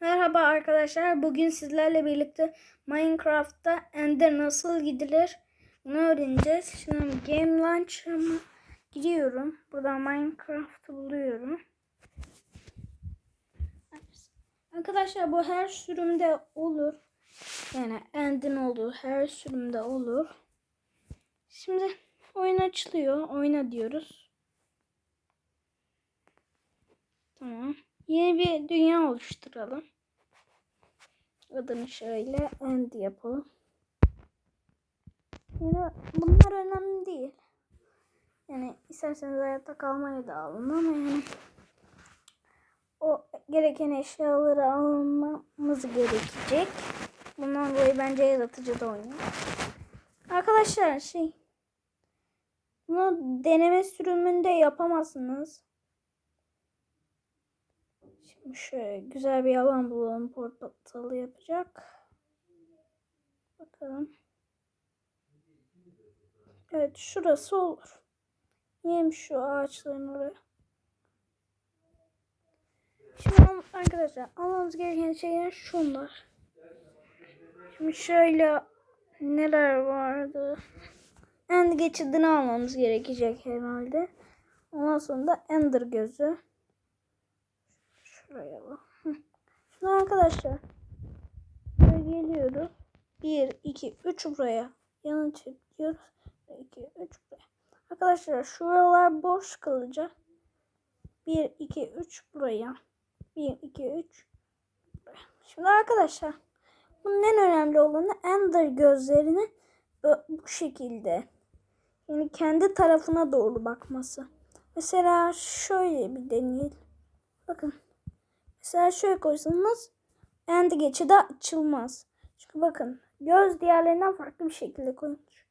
Merhaba arkadaşlar. Bugün sizlerle birlikte Minecraft'ta Ender nasıl gidilir bunu öğreneceğiz. Şimdi Game Launcher'ıma giriyorum. Buradan Minecraft'ı buluyorum. Arkadaşlar bu her sürümde olur. Yani End'in olduğu her sürümde olur. Şimdi oyun açılıyor. Oyna diyoruz. Tamam. Yeni bir dünya oluşturalım. Adını şöyle end yapalım. Yani bunlar önemli değil. Yani isterseniz hayatta kalmaya da alın ama yani o gereken eşyaları almamız gerekecek. Bundan dolayı bence yaratıcı da oynayın. Arkadaşlar şey bunu deneme sürümünde yapamazsınız. Şöyle güzel bir alan bulalım portalı yapacak. Bakalım. Evet şurası olur. Yiyeyim şu ağaçların oraya. Şimdi arkadaşlar almamız gereken şeyler şunlar. Şimdi şöyle neler vardı? End geçidini almamız gerekecek herhalde. Ondan sonra da Ender gözü. Şuraya. Şimdi arkadaşlar. Buraya geliyoruz. 1, 2, 3 buraya. Yana çekiyoruz. 2, 3 buraya. Arkadaşlar şuralar boş kalacak. 1, 2, 3 buraya. 1, 2, 3 buraya. Şimdi arkadaşlar. Bunun en önemli olanı Ender gözlerini bu şekilde. Yani kendi tarafına doğru bakması. Mesela şöyle bir deneyelim. Bakın. Mesela şöyle koysanız end geçidi açılmaz. Çünkü bakın göz diğerlerinden farklı bir şekilde koyulmuş.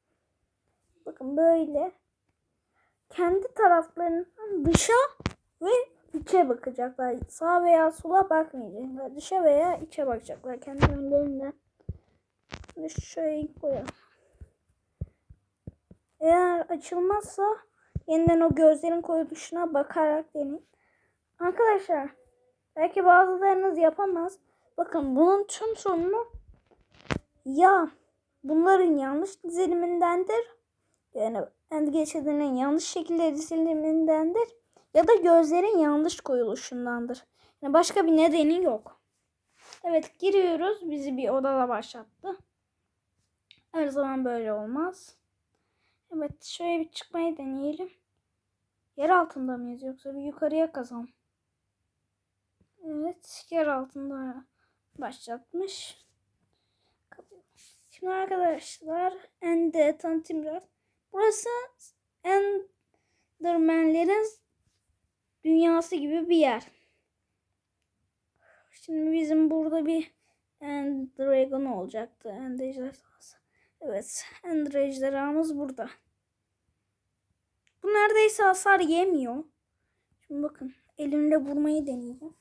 Bakın böyle kendi taraflarından dışa ve içe bakacaklar. Sağ veya sola bakmayacaklar. Dışa veya içe bakacaklar kendi önlerinden. Şimdi şöyle koyalım. Eğer açılmazsa yeniden o gözlerin koyuluşuna bakarak deneyin. Arkadaşlar Belki bazılarınız yapamaz. Bakın bunun tüm sorunu ya bunların yanlış dizilimindendir. Yani end geçidinin yanlış şekilde dizilimindendir. Ya da gözlerin yanlış koyuluşundandır. Yani başka bir nedeni yok. Evet giriyoruz. Bizi bir odada başlattı. Her zaman böyle olmaz. Evet şöyle bir çıkmayı deneyelim. Yer altında mıyız yoksa bir yukarıya kazalım. Evet yer altında başlatmış. Şimdi arkadaşlar Ende tanıtayım biraz. Burası Enderman'lerin dünyası gibi bir yer. Şimdi bizim burada bir End Dragon olacaktı. End ejderhası. Evet End ejderhamız burada. Bu neredeyse hasar yemiyor. Şimdi bakın elimle vurmayı deneyeceğim.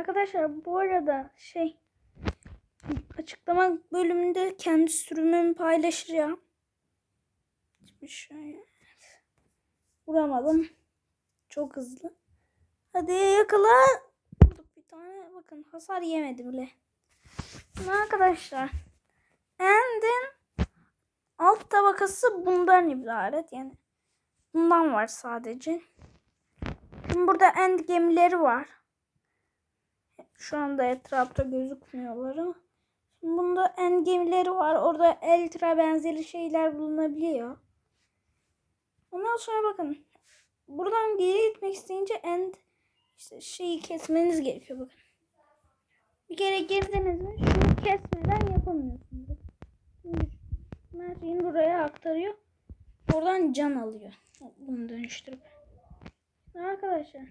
Arkadaşlar bu arada şey açıklama bölümünde kendi sürümümü paylaşacağım. Şimdi şöyle vuramadım. Çok hızlı. Hadi yakala. Vurduk bir tane. Bakın hasar yemedi bile. Şimdi arkadaşlar End'in alt tabakası bundan ibaret. Yani bundan var sadece. Şimdi burada end gemileri var. Şu anda etrafta gözükmüyorlar ama. Bunda en gemileri var. Orada eltra benzeri şeyler bulunabiliyor. Ondan sonra bakın. Buradan geri gitmek isteyince end işte şeyi kesmeniz gerekiyor bakın. Bir kere girdiniz mi şunu kesmeden yapamıyorsunuz. Şeyini buraya aktarıyor. Oradan can alıyor. Bunu dönüştürüp. Arkadaşlar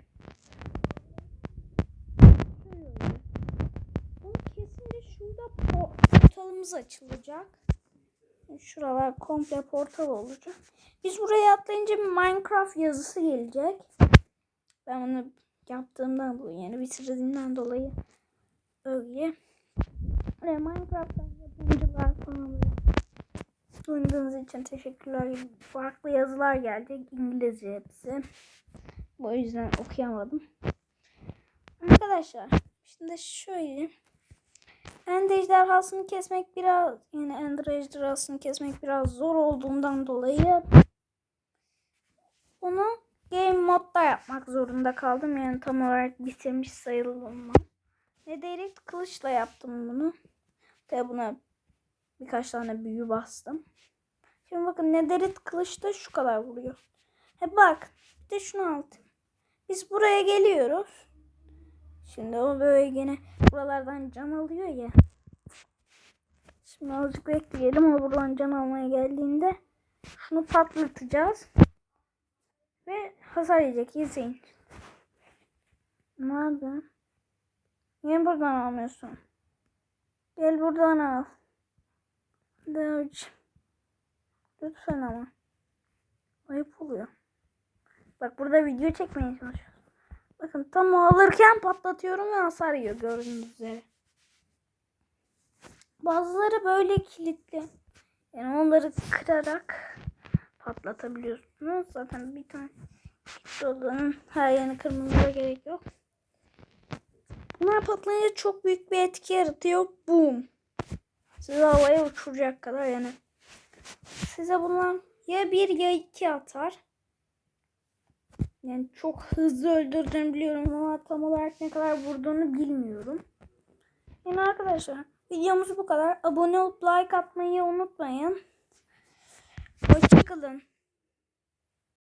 şurada portalımız açılacak. Şuralar komple portal olacak. Biz buraya atlayınca bir Minecraft yazısı gelecek. Ben bunu yaptığımdan dolayı yani bitirdiğimden dolayı öyle. Ve Minecraft'tan yapımcılar falan Oynadığınız için teşekkürler. Farklı yazılar geldi. İngilizce hepsi. Bu yüzden okuyamadım. Arkadaşlar şimdi şöyle Ender ejderhasını kesmek biraz yani Ender ejderhasını kesmek biraz zor olduğundan dolayı bunu game modda yapmak zorunda kaldım. Yani tam olarak bitirmiş sayılmam. Nederit kılıçla yaptım bunu. Tabi buna birkaç tane büyü bastım. Şimdi bakın nederit kılıçta şu kadar vuruyor. He bak bir de şunu altın. Biz buraya geliyoruz. Şimdi o böyle gene buralardan can alıyor ya. Şimdi azıcık bekleyelim. O buradan can almaya geldiğinde şunu patlatacağız. Ve hasar yiyecek. İzleyin. Nerede? Niye buradan almıyorsun? Gel buradan al. Dövüş. Lütfen ama. Ayıp oluyor. Bak burada video çekmeye çalışıyorum. Bakın tam alırken patlatıyorum ve hasar yiyor gördüğünüz üzere. Bazıları böyle kilitli. Yani onları kırarak patlatabiliyorsunuz. Zaten bir tane kilitli olanın her yerini kırmanıza gerek yok. Bunlar patlayınca çok büyük bir etki yaratıyor. Boom. Sizi havaya uçuracak kadar yani. Size bunlar ya bir ya iki atar. Yani çok hızlı öldürdüğünü biliyorum ama tam olarak ne kadar vurduğunu bilmiyorum. Yani arkadaşlar videomuz bu kadar. Abone olup like atmayı unutmayın. Hoşçakalın.